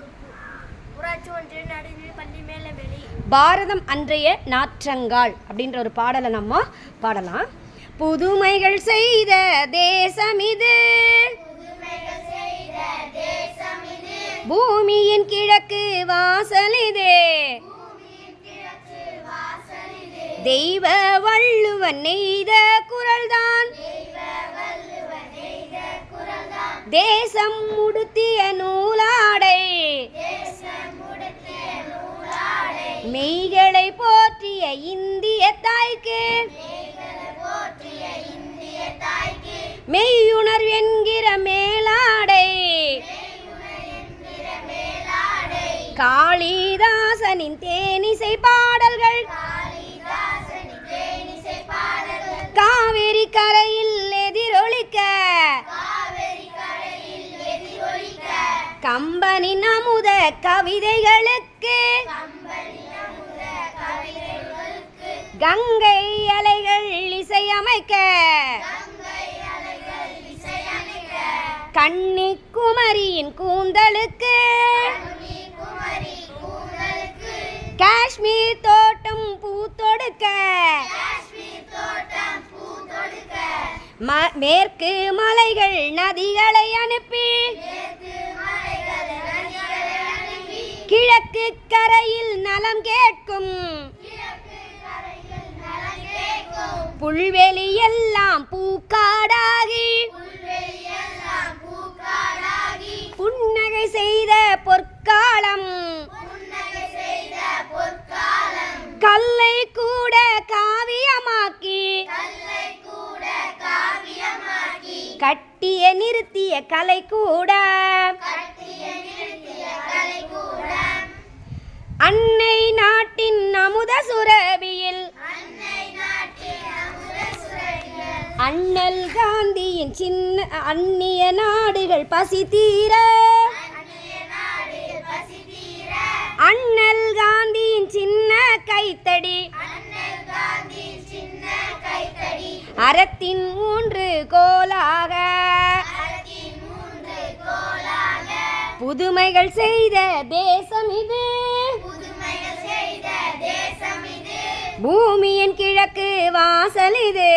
வகுப்பு. ஊராட்சி ஒன்றிய நடுநிலை பள்ளி மேலவெளி. பாரதம் அன்றைய நாற்றங்கால் அப்படின்ற ஒரு பாடலை நம்ம பாடலாம். புதுமைகள் செய்த தேசம் இது. பூமியின் கிழக்கு வாசல் இது. தெய்வ வள்ளுவன் நெய்த தேசம் உடுத்திய நூலாடை. மெய்களை போற்றிய இந்திய தாய்க்கு. மெய்யுணர்வு என்கிற மேலாடை. காளிதாசனின் தேனிசை பா கம்பனின் அமுத கவிதைகளுக்கு. கங்கை அலைகள் இசையமைக்க. கன்னிக்குமரியின் கூந்தலுக்கு. காஷ்மீர் தோட்டம் பூத்தொடுக்க ம- மேற்கு மலைகள் நதிகளை அனுப்பி. கிழக்கு கரையில் நலம் கேட்கும். புல்வெளி எல்லாம் பூக்காடாகி. புன்னகை செய்த பொற்காலம். கல்லை கூட காவியமாக்கி. கட்டிய நிறுத்திய கலை கூட. அண்ணல் காந்தியின் சின்ன அந்நிய நாடுகள் பசி தீர. அண்ணல் காந்தியின் சின்ன கைத்தடி. அறத்தின் மூன்று கோலாக. புதுமைகள் செய்த தேசம் இது. பூமியின் கிழக்கு வாசல் இது.